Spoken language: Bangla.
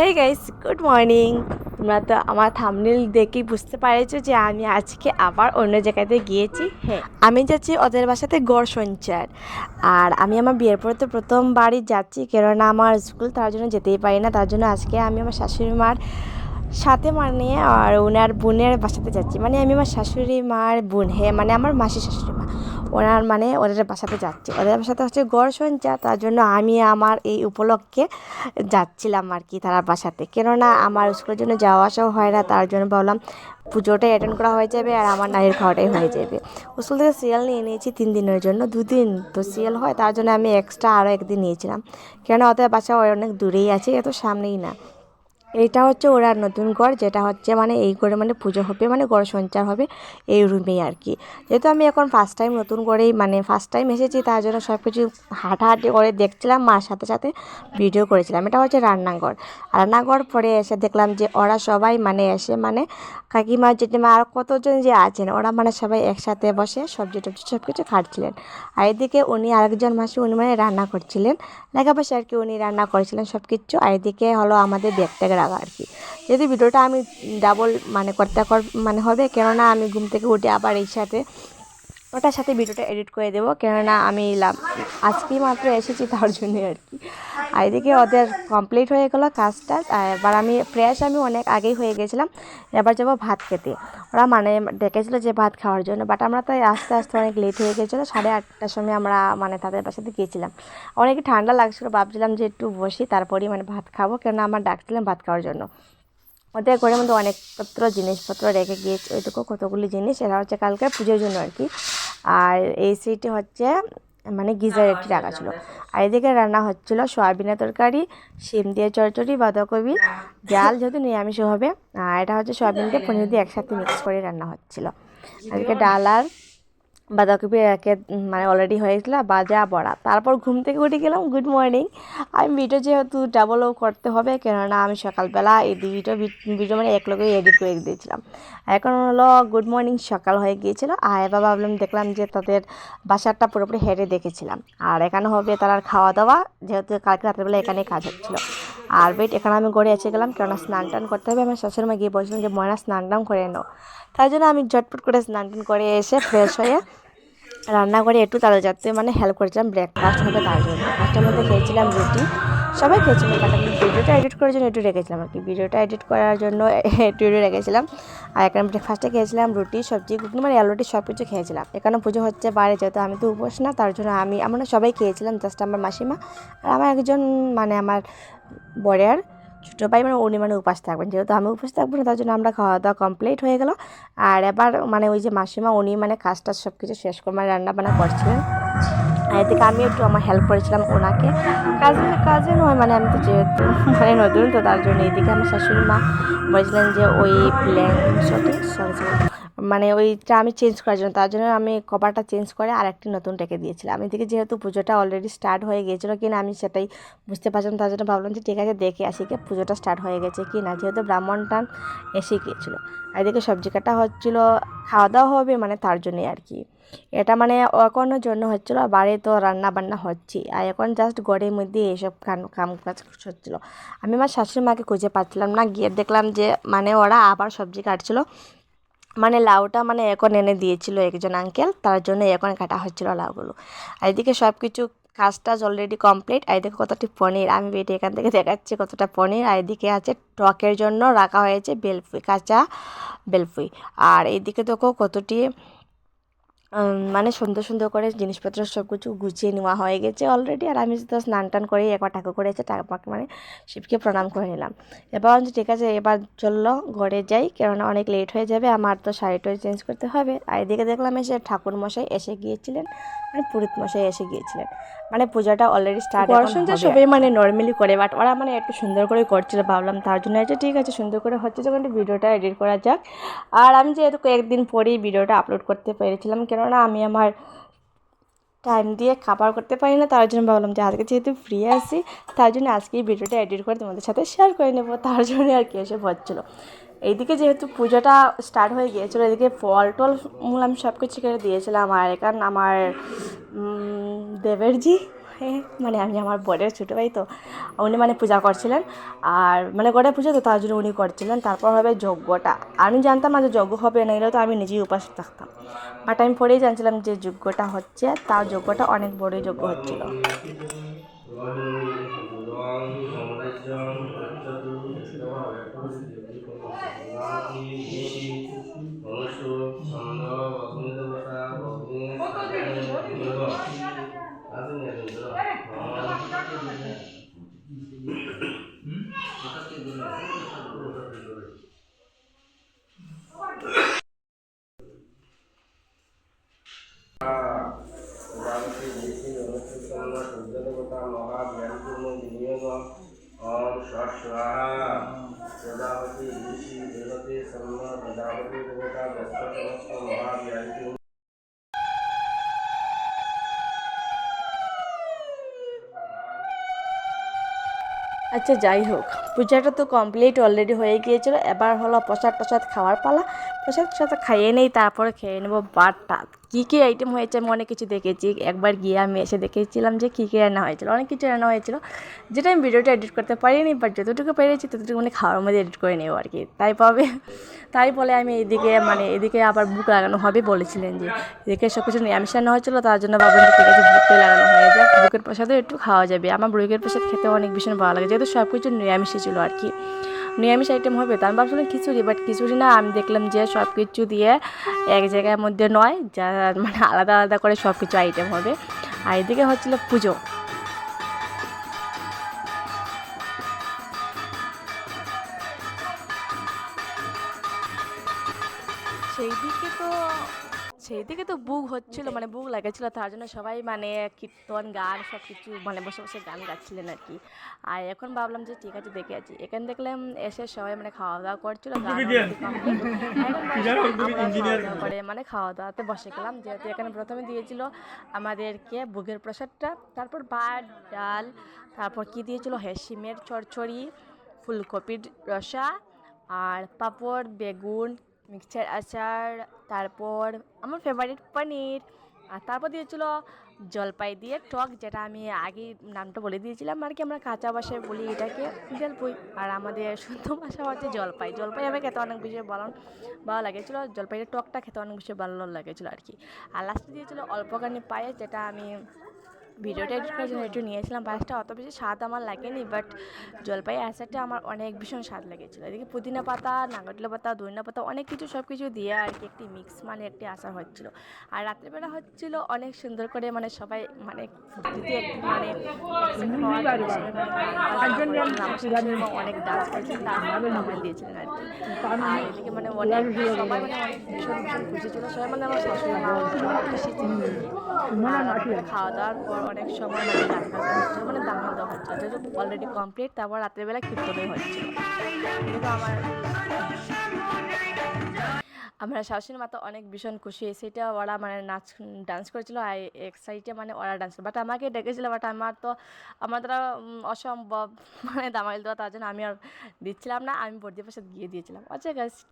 হে গাইস গুড মর্নিং তোমরা তো আমার থামনেল দেখেই বুঝতে পারছ যে আমি আজকে আবার অন্য জায়গাতে গিয়েছি। হ্যাঁ। আমি যাচ্ছি ওদের বাসাতে গড় সঞ্চার। আর আমি আমার বিয়ের পরে তো প্রথম বাড়ি যাচ্ছি কেননা আমার স্কুল তার জন্য যেতেই পারি না। তার জন্য আজকে আমি আমার শাশুড়ি মার সাথে মানে আর ওনার বোনের বাসাতে যাচ্ছি। মানে আমি আমার শাশুড়ি মার বোন হ্যাঁ মানে আমার মাসি শাশুড়ি মা। ওনার মানে ওদের বাসাতে যাচ্ছি। ওদের বাসাতে হচ্ছে গড় সঞ্চা তার জন্য আমি আমার এই উপলক্ষে যাচ্ছিলাম আর কি তারা বাসাতে। কেননা আমার স্কুলের জন্য যাওয়া আসাও হয় না, তার জন্য ভাবলাম পুজোটাই অ্যাটেন্ড করা হয়ে যাবে আর আমার নাইয়ের খাওয়াটাই হয়ে যাবে। স্কুল থেকে সিরিয়াল নিয়ে নিয়েছি তিন দিনের জন্য, দুদিন তো সিরিয়াল হয়, তার জন্য আমি এক্সট্রা আরও একদিন নিয়েছিলাম। কেননা ওদের বাসা অনেক দূরেই আছে, এত সামনেই না। এইটা হচ্ছে ওরা নতুন ঘর, যেটা হচ্ছে মানে এই ঘরে মানে পুজো হবে মানে ঘর সঞ্চার হবে এই রুমেই আর কি। যেহেতু আমি এখন ফার্স্ট টাইম নতুন করেই মানে ফার্স্ট টাইম এসেছি, তার জন্য সব কিছু হাঁটাহাঁটি করে দেখছিলাম, মার সাথে সাথে ভিডিও করেছিলাম। এটা হচ্ছে রান্নাঘর। রান্নাঘর পরে এসে দেখলাম যে ওরা সবাই মানে এসে মানে কাকিমা, জেঠিমা আর কতজন যে আছেন, ওরা মানে সবাই একসাথে বসে সবজি টবজি সব কিছু খাচ্ছিলেন আর এদিকে উনি আরেকজন মাসি, উনি মানে রান্না করছিলেন। লেখা বসে আর কি উনি রান্না করেছিলেন সব কিছু আর এদিকে হলো আমাদের ব্যাগ ট্যাগ রাখা আর কি। যদি ভিডিওটা আমি ডাবল মানে করতে কর মানে হবে, কেননা আমি ঘুম থেকে উঠে আবার এই সাথে ওটার সাথে ভিডিওটা এডিট করে দেবো, কেননা আমি আজকেই মাত্র এসেছি তার জন্য আর কি। আর এদিকে ওদের কমপ্লিট হয়ে গেলো কাজটা, আর এবার আমি ফ্রেশ আমি অনেক আগেই হয়ে গেছিলাম, এবার যাব ভাত খেতে। ওরা মানে ডেকেছিলো যে ভাত খাওয়ার জন্য বাট আমরা তো আস্তে আস্তে অনেক লেট হয়ে গেছিল, সাড়ে আটটার সময় আমরা মানে তাদের বাসাতে গিয়েছিলাম অনেক ঠান্ডা লাগছিল, ভাবছিলাম যে একটু বসি, তারপরেই মানে ভাত খাব, কেননা আমার ডাকছিলাম ভাত খাওয়ার জন্য। ওদের ঘরের মধ্যে অনেকপত্র জিনিসপত্র রেখে গিয়েছে ওইটুকু কতগুলি জিনিস এরা হচ্ছে কালকে পুজোর জন্য আর কি। আর এই সিটি হচ্ছে মানে গিজার একটি রাখা ছিল। আর এদিকে রান্না হচ্ছিল সয়াবিনের তরকারি শিম দিয়ে চচ্চড়ি বাঁধাকপি ডাল যেহেতু নিরামিষ হবে আর এটা হচ্ছে সয়াবিন দিয়ে পনির দিয়ে একসাথে মিক্স করে রান্না হচ্ছিল। এদিকে ডাল আর বাঁধাকপি একে মানে অলরেডি হয়ে হয়েছিল বাজা বড়া তারপর ঘুম থেকে উঠে গেলাম গুড মর্নিং আমি ভিডিও যেহেতু ডাবলও করতে হবে, কেননা আমি সকালবেলা এই দুইটা ভিডিও মানে এক লগে এডিট করে দিয়েছিলাম। এখন হলো গুড মর্নিং সকাল হয়ে গিয়েছিল, আর এবার ভাবলাম, দেখলাম যে তাদের বাসারটা পুরোপুরি হেঁটে দেখেছিলাম। আর এখানে হবে তার খাওয়া দাওয়া যেহেতু কালকে রাত্রেবেলা এখানেই কাজ হচ্ছিল। আর বেট এখানে আমি ঘরে এসে গেলাম, কেননা স্নান টান করতে হবে। আমার শাশুড়ি গিয়ে বলছিলাম যে, ময়না, স্নান টান করে নাও। তাই জন্য আমি ঝটপট করে স্নান টান করে এসে ফ্রেশ হয়ে রান্না করে একটু তাদের যাতে মানে হেল্প করেছিলাম ব্রেকফাস্ট হবে তার জন্য। ফার্স্টের মধ্যে খেয়েছিলাম রুটি। সবাই খেয়েছিল বাট আমি ভিডিওটা এডিট করার জন্য একটু রেখেছিলাম আর কি। ভিডিওটা এডিট করার জন্য একটু একটু রেখেছিলাম। আর এখানে ব্রেকফাস্টে খেয়েছিলাম রুটি, সবজি মানে আলুটি সব কিছু খেয়েছিলাম। এখানে পুজো হচ্ছে বাইরে, যেহেতু আমি তো উপোস না, তার জন্য আমি আমরা সবাই খেয়েছিলাম জাস্ট আমার মাসিমা আর আমার একজন মানে আমার বরের ছোটো ভাই মানে উনি মানে উপাস থাকবেন। যেহেতু আমি উপাস থাকব না, তার জন্য আমরা খাওয়া দাওয়া কমপ্লিট হয়ে গেল। আর এবার মানে ওই যে মাসিমা, উনি মানে কাজটা সব কিছু শেষ করে মানে রান্না বান্না করছিলেন। আর এদিকে আমি একটু আমার হেল্প করেছিলাম ওনাকে। কাজে কাজে নয় মানে আমি তো যেহেতু মানে নতুন, তো তার জন্য এদিকে আমার শাশুড়ি মা বলেছিলেন যে ওই প্ল্যান সরি মানে ওইটা আমি চেঞ্জ করার জন্য, তার জন্য আমি কভারটা চেঞ্জ করে আর একটি নতুন রেখে দিয়েছিলাম। আমি দেখি যেহেতু পুজোটা অলরেডি স্টার্ট হয়ে গিয়েছিল কিনা, আমি সেটাই বুঝতে পারছিলাম, তার জন্য ভাবলাম যে ঠিক আছে দেখে আসি কি পুজোটা স্টার্ট হয়ে গেছে কি না যেহেতু ব্রাহ্মণ টান এসে গিয়েছিল। আর এদিকে সবজি কাটা হচ্ছিল খাওয়া দাওয়া হবে মানে তার জন্যই আর কি। এটা মানে এখনও জন্য হচ্ছিল বাড়ি তো রান্না বান্না হচ্ছে। আর এখন জাস্ট ঘরের মধ্যে এইসব কাম কাম কাজ হচ্ছিল। আমি আমার শাশুড়ি মাকে খুঁজে পাচ্ছিলাম না, গিয়ে দেখলাম যে মানে ওরা আবার সবজি কাটছিলো। মানে লাউটা মানে এখন এনে দিয়েছিল একজন আঙ্কেল তার জন্য এখন কাটা হচ্ছিল লাউগুলো। আর এদিকে সব কিছু কাজ টাজ অলরেডি কমপ্লিট আর এদিকে কতটি পনির, আমি বেটে এখান থেকে দেখাচ্ছি কতটা পনির, আর এদিকে আছে টকের জন্য রাখা হয়েছে বেলফুই, কাঁচা বেলফুই। আর এদিকে দেখো কতটি মানে সুন্দর সুন্দর করে জিনিসপত্র সব কিছু গুছিয়ে নেওয়া হয়ে গেছে অলরেডি আর আমি তো স্নান টান করে একবার ঠাকুর করে এসে তারপর মানে শিবকে প্রণাম করে নিলাম। এবার ঠিক আছে, এবার চলল ঘরে যাই, কেননা অনেক লেট হয়ে যাবে, আমার তো শাড়িটা চেঞ্জ করতে হবে। আর এদিকে দেখলাম এসে ঠাকুর মশাই এসে গিয়েছিলেন মানে পুরোহিত মশাই এসে গিয়েছিলেন। মানে পূজাটা অলরেডি স্টার্ট পড়াশোনা সবাই মানে নর্মালি করে বাট ওরা মানে একটু সুন্দর করে করছিল ভাবলাম তার জন্য এটা ঠিক আছে সুন্দর করে হচ্ছে যখন একটু ভিডিওটা এডিট করা যাক। আর আমি যেহেতু কয়েকদিন পরেই ভিডিওটা আপলোড করতে পেরেছিলাম কেননা আমি আমার টাইম দিয়ে খাবার করতে পারি না তার জন্য ভাবলাম যে আজকে যেহেতু ফ্রি আছি তার জন্য আজকে এই ভিডিওটা এডিট করে তোমাদের সাথে শেয়ার করে নেব তার জন্য আর কি এসে হচ্ছিল। এইদিকে যেহেতু পুজোটা স্টার্ট হয়ে গিয়েছিল এদিকে ফল টল মূল আমি সব কিছু কেটে দিয়েছিলাম আর এখান আমার দেবেরজি হ্যাঁ মানে আমি আমার বরের ছোটো ভাই তো উনি মানে পূজা করছিলেন আর মানে গোটা পুজো তো তার জন্য উনি করছিলেন তারপর হবে যজ্ঞটা আমি জানতাম যে যজ্ঞ হবে না তো আমি নিজেই উপাস থাকতাম বাট আমি পরেই জানছিলাম যে যজ্ঞটা হচ্ছে তার যজ্ঞটা অনেক বড়ই যজ্ঞ হচ্ছিল আচ্ছা যাই হোক। পূজাটা তো কমপ্লিট অলরেডি হয়ে গিয়েছিল। এবার হলো প্রসাদ প্রসাদ খাওয়ার পালা। প্রসাদ প্রসাদ খাইয়ে নেই, তারপরে খেয়ে নেব বারটা। কী কী আইটেম হয়েছে আমি অনেক কিছু দেখেছি। একবার গিয়ে আমি এসে দেখেছিলাম যে কী কী রান্না হয়েছিল, অনেক কিছু রান্না হয়েছিল, যেটা আমি ভিডিওটা এডিট করতে পারিনি বাট যতটুকু পেরেছি ততটুকু মানে খাওয়ার মধ্যে এডিট করে নেব আর কি তাই পাবে তাই বলে আমি এদিকে মানে এদিকে আবার বুক লাগানো হবে বলেছিলেন যে, এদিকে সব কিছু নিরামিষ রান্না হয়েছিল, তার জন্য যে ঠিক আছে বুকটাই লাগানো হয়ে যাক। বুকের প্রসাদও একটু খাওয়া যাবে। আমার বুকের প্রসাদ খেতে অনেক ভীষণ ভালো লাগে, যেহেতু সব কিছু নিরামিষই ছিল আর কি নিরামিষ আইটেম হবে। তো আমি ভাবছিলাম খিচুড়ি বাট খিচুড়ি না, আমি দেখলাম যে সব কিছু দিয়ে এক জায়গার মধ্যে নয়, যা মানে আলাদা আলাদা করে সব কিছু আইটেম হবে। আর এদিকে হচ্ছিল পুজো। সেই দিকে তো সেই দিকে তো বুক হচ্ছিল মানে বুক লাগেছিল তার জন্য সবাই মানে কীর্তন গান সব কিছু মানে বসে বসে গান গাচ্ছিলেন আর কি। আর এখন ভাবলাম যে ঠিক আছে দেখে আছি এখানে দেখলাম এসে সবাই মানে খাওয়া দাওয়া করছিল করে মানে খাওয়া দাওয়াতে বসে গেলাম। যেহেতু এখানে প্রথমে দিয়েছিল আমাদেরকে বুকের প্রসাদটা তারপর ভাত ডাল তারপর কি দিয়েছিল? হেসিমের চড়চড়ি ফুলকপির রসা আর পাঁপড় বেগুন মিক্সচার আচার, তারপর আমার ফেভারিট পনির, আর তারপর দিয়েছিল জলপাই দিয়ে টক, যেটা আমি আগে নামটা বলে দিয়েছিলাম আর কি, আমরা কাঁচা বাসায় বলি এটাকে, জলপুই। আর আমাদের শুদ্ধ ভাষা হচ্ছে জলপাই। জলপাই আমার খেতে অনেক বেশি ভালো ভালো লাগেছিলো, জলপাইয়ের টকটা খেতে অনেক বেশি ভালো লাগেছিলো আর কি। আর লাস্টে দিয়েছিল অল্পখানি পায়ে যেটা আমি ভিডিওটা এডিট করার জন্য একটু নিয়েছিলাম পায়েসটা অত বেশি স্বাদ আমার লাগেনি বাট জলপাই আচারটা আমার অনেক ভীষণ স্বাদ লেগেছিলো। এদিকে পুদিনা পাতা, নাগরদোলা পাতা দইনা পাতা, অনেক কিছু সব কিছু দিয়ে আর কি একটি মিক্স মানে একটি আচার হচ্ছিল। আর রাত্রেবেলা হচ্ছিল অনেক সুন্দর করে মানে সবাই মানে মানে অনেক ডান্স করেছিলেন দিয়েছিলেন আর কি। এদিকে মানে অনেক সবাই মানে ভীষণ ভীষণ খুশি ছিল, সবাই মানে আমার শাশুড়ি মা খুশি ছিল আর খাওয়া দাওয়ার পর অনেক সময় মানে গান বাজনা হচ্ছিল মানে দাঙ্গা দেওয়া হচ্ছিল যেহেতু অলরেডি কমপ্লিট তারপর রাত্রেবেলা কীর্তনই হচ্ছিল কিন্তু আমার আমার শাশুড়ি মা তো অনেক ভীষণ খুশি। সেটা ওরা মানে নাচ ডান্স করেছিল আর এক সাইডে মানে ওরা ডান্স বাট আমাকে ডেকেছিল বাট আমার তো আমার দ্বারা অসম্ভব মানে দামাইল দেওয়া তার জন্য আমি আর দিচ্ছিলাম না আমি বর্দি পাশে গিয়ে দিয়েছিলাম। আচ্ছা গাছ